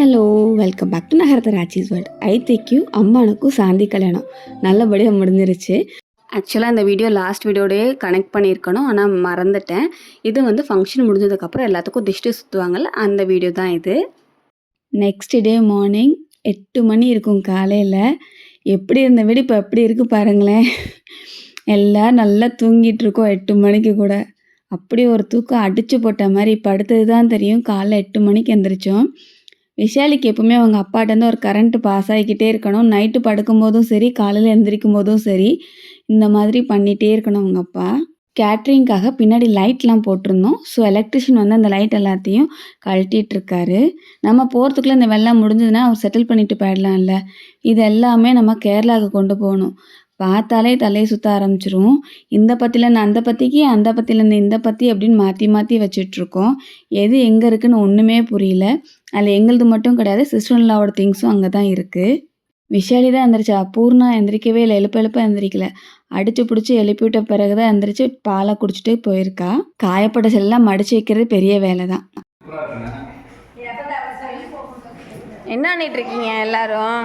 Hello welcome back to நகரத்த Rachi's world ஐத்திக்கும் அம்மானுக்கும் சாந்தி கல்யாணம். நல்லபடியாக முடிஞ்சிருச்சு. ஆக்சுவலாக இந்த வீடியோ லாஸ்ட் வீடியோடயே கனெக்ட் பண்ணியிருக்கணும். ஆனால் மறந்துட்டேன். இது வந்து ஃபங்க்ஷன் முடிஞ்சதுக்கப்புறம் எல்லாத்துக்கும் திஷ்டி சுற்றுவாங்கல்ல அந்த வீடியோ தான் இது. நெக்ஸ்ட் டே மார்னிங் எட்டு மணி இருக்கும் காலையில். எப்படி இருந்த வீடு இப்போ எப்படி இருக்கு பாருங்களேன். எல்லோரும் நல்லா தூங்கிட்டு இருக்கோம் எட்டு மணிக்கு கூட. அப்படி ஒரு தூக்கம் அடிச்சு போட்ட மாதிரி படுத்தது தான் தெரியும். காலைல எட்டு மணிக்கு எந்திரிச்சோம். விஷாலிக்கு எப்பவுமே அவங்க அப்பாட்டேருந்து ஒரு கரண்ட் பாஸ் ஆகிக்கிட்டே இருக்கணும். நைட்டு படுக்கும்போதும் சரி காலையில் எழுந்திரிக்கும் போதும் சரி இந்த மாதிரி பண்ணிகிட்டே இருக்கணும் அவங்க அப்பா. கேட்ரிங்க்காக பின்னாடி லைட்லாம் போட்டிருந்தோம். ஸோ எலக்ட்ரிஷியன் வந்து அந்த லைட் எல்லாத்தையும் கழட்டிகிட்ருக்காரு இருக்காரு நம்ம போகிறதுக்குள்ளே இந்த வெள்ளம் முடிஞ்சதுன்னா அவர் செட்டில் பண்ணிட்டு போயிடலாம்ல. இது எல்லாமே நம்ம கேரளாவுக்கு கொண்டு போகணும். பார்த்தாலே தலையை சுற்ற ஆரம்பிச்சிரும். இந்த பத்திலேருந்து அந்த பத்திக்கு அந்த பத்திலேருந்து இந்த பத்தி அப்படின்னு மாற்றி மாற்றி வச்சிட்ருக்கோம் எது எங்கே இருக்குன்னு ஒன்றுமே புரியல. அதில் எங்களுது மட்டும் கிடையாது சிஸ்டர்லாவோட திங்ஸும் அங்கே தான் இருக்குது விஷாலி தான் எந்திரிச்சா பூர்ணா எந்திரிக்கவே இல்லை எழுப்ப எழுப்ப எந்திரிக்கல. அடித்து பிடிச்சி எழுப்பிவிட்ட பிறகு தான் எந்திரிச்சு பாலை குடிச்சிட்டு போயிருக்கா. காயப்பட்ட செல்லாம் மடிச்சு வைக்கிறது பெரிய வேலை தான் என்ன பண்ணிட்டு இருக்கீங்க எல்லாரும்?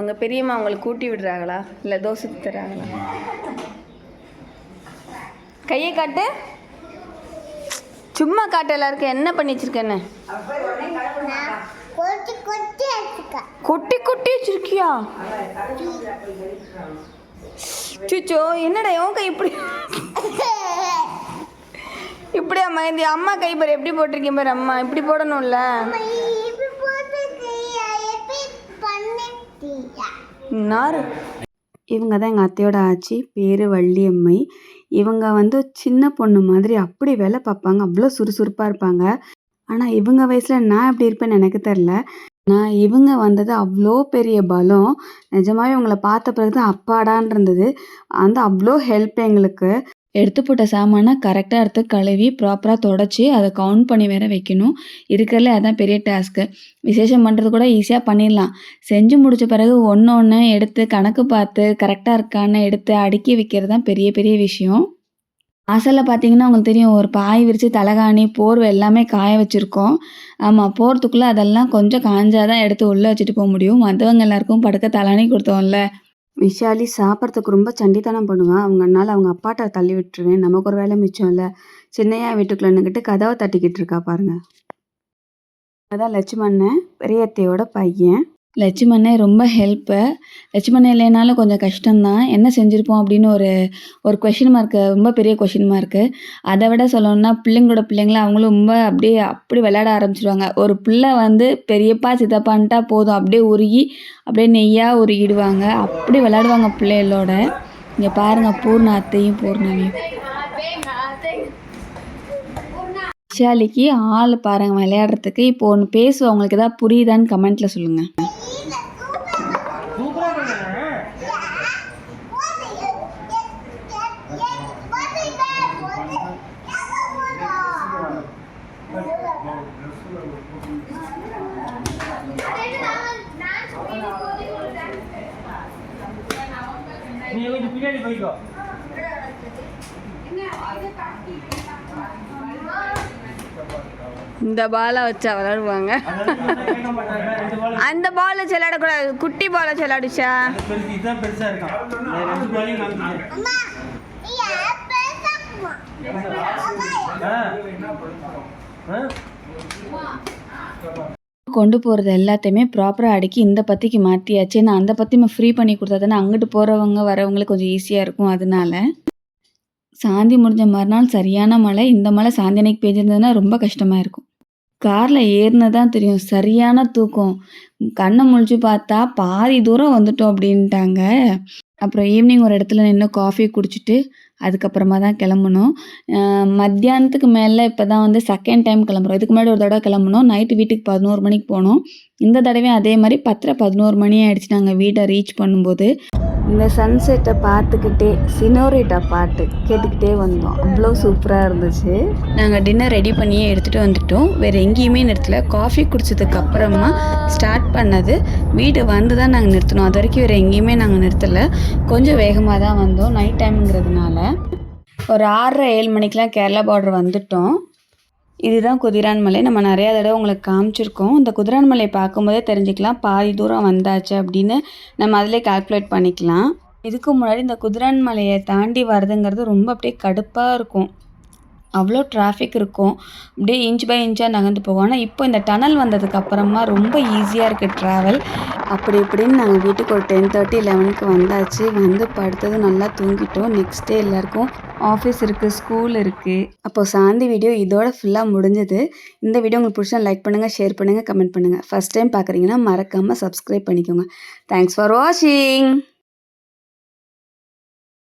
உங்க பெரியம்மா உங்களை கூட்டி விடுறாங்களா? இல்லை தோசை தராங்களா கையை காட்டு. சும்மா காட்டு எல்லாருக்கும் என்ன பண்ணி வச்சிருக்கேன்னு? கொட்டி கொட்டி வச்சிருக்கியா? சுச்சோ என்னடா உன் கை இப்படி? இப்படி அம்மா இந்த அம்மா கை பாரு எப்படி போட்டிருக்கேன் பாரு அம்மா. இப்படி போடணும்ல. நாரு. இவங்க தான் எங்கள் அத்தையோட ஆச்சி பேர் வள்ளியம்மை. இவங்க வந்து சின்ன பொண்ணு மாதிரி அப்படி வேலை பார்ப்பாங்க அவ்வளோ சுறுசுறுப்பாக இருப்பாங்க. ஆனால் இவங்க வயசில் நான் எப்படி இருப்பேன்னு எனக்கு தெரில நான் இவங்க வந்தது அவ்வளோ பெரிய பலம். நிஜமாகவே இவங்கள பார்த்த பிறகு தான் அப்பாடான் இருந்தது. அந்த அவ்வளோ ஹெல்ப் எங்களுக்கு. எடுத்து போட்ட சாமானை கரெக்டாக எடுத்து கழுவி ப்ராப்பராக தொடச்சி அதை கவுண்ட் பண்ணி வேற வைக்கணும். இருக்கிறதுல அதான் பெரிய டாஸ்க்கு விசேஷம் பண்ணுறது கூட ஈஸியாக பண்ணிடலாம். செஞ்சு முடித்த பிறகு ஒன்று ஒன்று எடுத்து கணக்கு பார்த்து கரெக்டாக இருக்கான்னு எடுத்து அடுக்கி வைக்கிறது தான் பெரிய பெரிய விஷயம். வாசலில் பார்த்தீங்கன்னா உங்களுக்கு தெரியும் ஒரு பாய் விரித்து தலகாணி போர்வை எல்லாமே காய வச்சுருக்கோம். ஆமாம் போகிறதுக்குள்ளே அதெல்லாம் கொஞ்சம் காஞ்சாதான் எடுத்து உள்ளே வச்சுட்டு போக முடியும். மற்றவங்க எல்லாருக்கும் படுக்க தலாணி கொடுத்தோம்ல. விஷாலி சாப்பிட்றதுக்கு ரொம்ப சண்டித்தனம் பண்ணுவான் அவங்கனால அவங்க அப்பாட்ட தள்ளி விட்டுருவேன். நமக்கு ஒரு வேலை மிச்சம் இல்லை. சின்னையா வீட்டுக்குள்ளன்னுக்கிட்டு கதவை தட்டிக்கிட்டு இருக்கா பாருங்க. அதான் லட்சுமண்ணன் பெரியத்தையோட பையன். லட்சுமண்ணே ரொம்ப ஹெல்ப்பு லட்சுமண்ணன் இல்லைனாலும் கொஞ்சம் கஷ்டம்தான். என்ன செஞ்சுருப்போம் அப்படின்னு ஒரு ஒரு கொஷின் மார்க்கு ரொம்ப பெரிய கொஷின் மார்க்கு அதை விட சொல்லணும்னா பிள்ளைங்களோட பிள்ளைங்கள அவங்களும் ரொம்ப அப்படியே அப்படி விளையாட ஆரம்பிச்சிருவாங்க. ஒரு பிள்ளை வந்து பெரியப்பா சித்தப்பான்ட்டா போதும். அப்படியே உருகி அப்படியே நெய்யாக உருகிடுவாங்க. அப்படி விளையாடுவாங்க பிள்ளைகளோட. இங்கே பாருங்கள் பூர்ண அத்தையும் பூர்ணவியும். விஷாலிக்கு ஆள் பாருங்க விளையாடுறதுக்கு. இப்போ ஒன்று பேசுவோம். உங்களுக்கு ஏதாவது புரியுதான்னு கமெண்ட்ல சொல்லுங்க. நீ கொஞ்சம் பின்னாடி போய்க்கோ? இந்த பாலை வச்சா விளாடுவாங்க அந்த பால் வச்சு விளையாடக்கூடாது. குட்டி பால் வச்சு விளையாடுச்சா? கொண்டு போகிறது எல்லாத்தையுமே ப்ராப்பராக அடுக்கி இந்த பத்திக்கு மாற்றியாச்சு நான் அந்த பத்தி ஃப்ரீ பண்ணி கொடுத்தா தானே அங்கிட்டு போகிறவங்க வரவங்களுக்கு கொஞ்சம் ஈஸியாக இருக்கும். அதனால சாந்தி முடிஞ்ச மறுநாள் சரியான மழை இந்த மழை சாந்தி அன்னைக்கு பெஞ்சிருந்ததுன்னா ரொம்ப கஷ்டமாக இருக்கும். காரில் ஏறினதான் தெரியும். சரியான தூக்கம். கண்ணை முழிச்சு பார்த்தா பாதி தூரம் வந்துட்டோம் அப்படின்ட்டாங்க. அப்புறம் ஈவினிங் ஒரு இடத்துல நின்று காஃபி குடிச்சிட்டு அதுக்கப்புறமா தான் கிளம்பணும் மத்தியானத்துக்கு மேலே இப்போ தான் வந்து செகண்ட் டைம் கிளம்புறோம். இதுக்கு முன்னாடி ஒரு தடவை கிளம்புனோம். நைட்டு வீட்டுக்கு பதினோரு மணிக்கு போனோம். இந்த தடவையும் அதே மாதிரி பத்தரை பதினோரு மணி ஆயிடுச்சு நாங்கள் வீட்டை ரீச் பண்ணும்போது. இந்த சன்செட்டை பார்த்துக்கிட்டே சினோரிட்டா பாட்டு கேட்டுக்கிட்டே வந்தோம். அவ்வளோ சூப்பராக இருந்துச்சு. நாங்கள் டின்னர் ரெடி பண்ணியே எடுத்துகிட்டு வந்துட்டோம். வேறு எங்கேயுமே நிறுத்தல. காஃபி குடித்ததுக்கு அப்புறமா ஸ்டார்ட் பண்ணது. வீடு வந்து தான் நாங்கள் நிறுத்தினோம் அது வரைக்கும் வேறு எங்கேயுமே நாங்கள் நிறுத்தலை. கொஞ்சம் வேகமாக தான் வந்தோம். நைட் டைம்ங்கிறதுனால ஒரு ஆறரை ஏழு மணிக்கெலாம் கேரளா பார்டர் வந்துட்டோம். இதுதான் குதிரான் மலை. நம்ம நிறையா தடவை உங்களுக்கு காமிச்சிருக்கோம். இந்த குதிரான் மலையை பார்க்கும்போதே தெரிஞ்சுக்கலாம் பாதி தூரம் வந்தாச்சு அப்படின்னு நம்ம அதிலே கால்குலேட் பண்ணிக்கலாம். இதுக்கு முன்னாடி இந்த குதிரான் மலையை தாண்டி வர்றதுங்கிறது ரொம்ப அப்படியே கடுப்பாக இருக்கும். அவ்வளோ டிராஃபிக் இருக்கும். அப்படியே இன்ச் பை இன்ச்சாக நகர்ந்து போகும். ஆனால் இப்போ இந்த டனல் வந்ததுக்கு அப்புறமா ரொம்ப ஈஸியாக இருக்குது ட்ராவல் அப்படி இப்படின்னு நாங்கள் வீட்டுக்கு ஒரு டென் தேர்ட்டி லெவனுக்கு வந்தாச்சு. வந்து படுத்தது நல்லா தூங்கிட்டோம். நெக்ஸ்ட் டே எல்லாருக்கும் ஆஃபீஸ் இருக்குது ஸ்கூல் இருக்குது அப்போது சாந்தி வீடியோ இதோட ஃபுல்லாக முடிஞ்சது. இந்த வீடியோ உங்களுக்கு பிடிச்சா லைக் பண்ணுங்கள் ஷேர் பண்ணுங்கள் கமெண்ட் பண்ணுங்கள் ஃபஸ்ட் டைம் பார்க்குறீங்கன்னா மறக்காமல் சப்ஸ்கிரைப் பண்ணிக்கோங்க. தேங்க்ஸ் ஃபார் வாட்சிங்